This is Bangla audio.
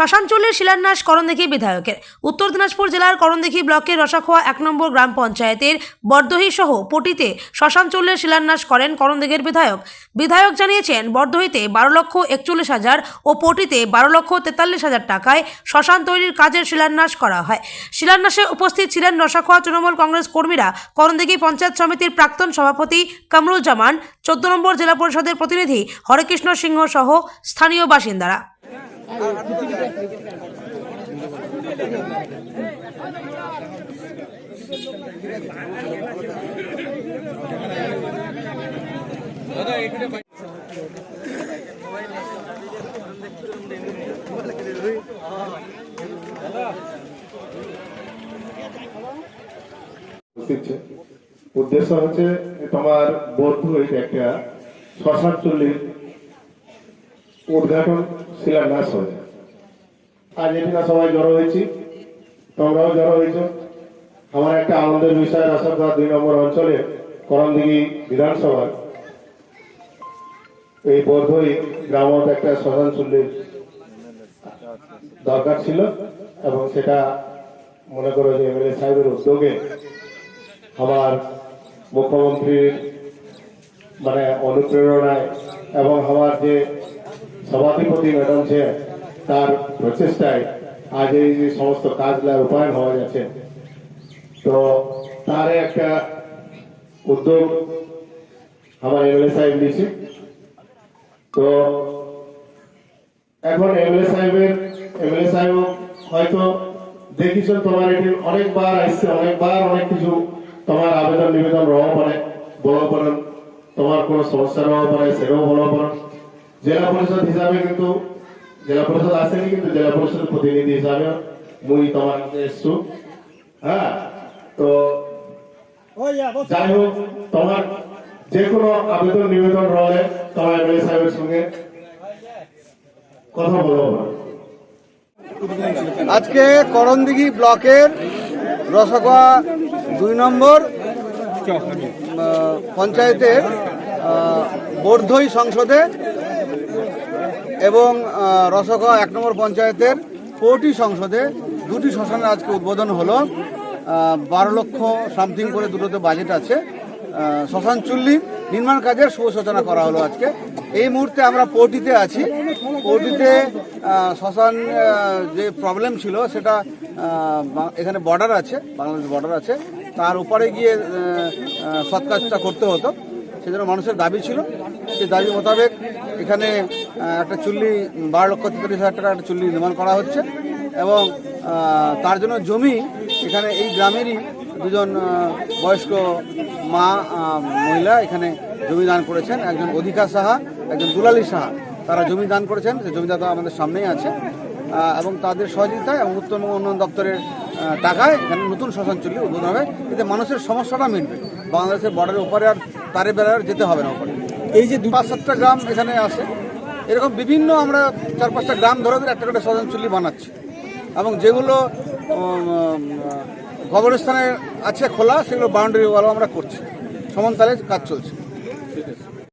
শ্মশানচুল্লির শিলান্যাস করণদিঘি বিধায়কের। উত্তর দিনাজপুর জেলার করণদিঘি ব্লকের রসাখোয়া এক নম্বর গ্রাম পঞ্চায়েতের বর্দহি সহ পটিতে শ্মশানচুল্লির শিলান্যাস করেন করণদিঘির বিধায়ক। বিধায়ক জানিয়েছেন, বর্দহিতে বারো লক্ষ একচল্লিশ হাজার ও পটিতে বারো লক্ষ তেতাল্লিশ হাজার টাকায় শ্মশান তৈরির কাজের শিলান্যাস করা হয়। শিলান্যাসে উপস্থিত ছিলেন রসাখোয়া তৃণমূল কংগ্রেস কর্মীরা। করণদিঘি পঞ্চায়েত সমিতির প্রাক্তন সভাপতি কামরুল জামান, চোদ্দ নম্বর জেলা পরিষদের প্রতিনিধি হরেকৃষ্ণ সিংহ সহ স্থানীয় বাসিন্দারা। উদ্দেশ্য হচ্ছে তোমার বৌদ্ধ একটা শ্মশান চল্লিশ উদ্ঘাটন শিলান্যাস হয়েছে আজ এখানে সবাই জড়ো হয়েছি, তোমরাও জড়ো হয়েছ। আমার একটা আনন্দের বিষয় রসগা দুই নম্বর অঞ্চলে করণদিঘি বিধানসভা এই বৌদ্ধই গ্রামত একটা শ্মশান চল্লিশ দরকার ছিল এবং সেটা মনে করো যে এমএলএ সাহেবের উদ্যোগে আমার মুখ্যমন্ত্রীর মানে অনুপ্রেরণায় এবং আমার যে সভাধিপতি ম্যাডাম যে তার প্রচেষ্টায় আজ এই যে সমস্ত কাজগুলা রূপায়ণ হওয়া যাচ্ছে, তো তার একটা উদ্যোগ আমার এমএলএ সাহেব দিয়েছে তো এখন এমএলএ সাহেবের, এমএলএ সাহেব হয়তো দেখিছেন তোমার এটি অনেকবার আসছে, অনেকবার অনেক কিছু তোমার আবেদন নিবেদন রহ পারে বলব পারেন তোমার কোনো সমস্যা রহ পারে সেটাও বলব পারেন জেলা পরিষদ হিসাবে কিন্তু জেলা পরিষদ আসেনি কিন্তু জেলা পরিষদ প্রতিনিধি হিসাবে মুই তোমার এসছু। হ্যাঁ তো যাই হোক তোমার যে কোনো আবেদন নিবেদন রহলে তোমার এমএলএ সাহেবের সঙ্গে কথা বলব আজকে করণদিঘি ব্লকের রসগোয়া দুই নম্বর পঞ্চায়েতের বর্ধই সংসদে এবং রসগোয়া এক নম্বর পঞ্চায়েতের কোটি সংসদে দুটি শ্মশানের আজকে উদ্বোধন হলো। বারো লক্ষ সামথিং করে দুটোতে বাজেট আছে। শ্মশান চুল্লি নির্মাণ কাজের শুভ সূচনা করা হলো আজকে। এই মুহূর্তে আমরা পোর্টিতে আছি। পোর্টিতে শ্মশান যে প্রবলেম ছিল সেটা এখানে বর্ডার আছে, বাংলাদেশ বর্ডার আছে। তার উপরে গিয়ে সৎ কাজটা করতে হতো। সেজন্য মানুষের দাবি ছিল। সেই দাবি মোতাবেক এখানে একটা চুল্লি, বারো লক্ষ তেতাল্লিশ হাজার টাকা একটা চুল্লি নির্মাণ করা হচ্ছে এবং তার জন্য জমি এখানে এই গ্রামেরই দুজন বয়স্ক মা মহিলা এখানে জমি দান করেছেন। একজন অধিকা সাহা, একজন দুলালী সাহা তারা জমি দান করেছেন। সে জমিদাতা আমাদের সামনেই আছে। এবং তাদের সহযোগিতায় এবং উত্তরবঙ্গ উন্নয়ন দপ্তরের টাকায় এখানে নতুন শ্মশান চুল্লি উদ্বোধন হবে। এতে মানুষের সমস্যাটা মিটবে। বাংলাদেশের বর্ডারের ওপারে আর তারে বেড়ার যেতে হবে না উপরে। এই যে পাঁচ সাতটা গ্রাম এখানে আসে এরকম বিভিন্ন আমরা চার পাঁচটা গ্রাম ধরে ধরে একটা করে শ্মশান চুল্লি বানাচ্ছি। এবং যেগুলো কবরস্থানে আছে খোলা, সেগুলো বাউন্ডারি ওয়ালও আমরা করছি। সমান তালে কাজ চলছে।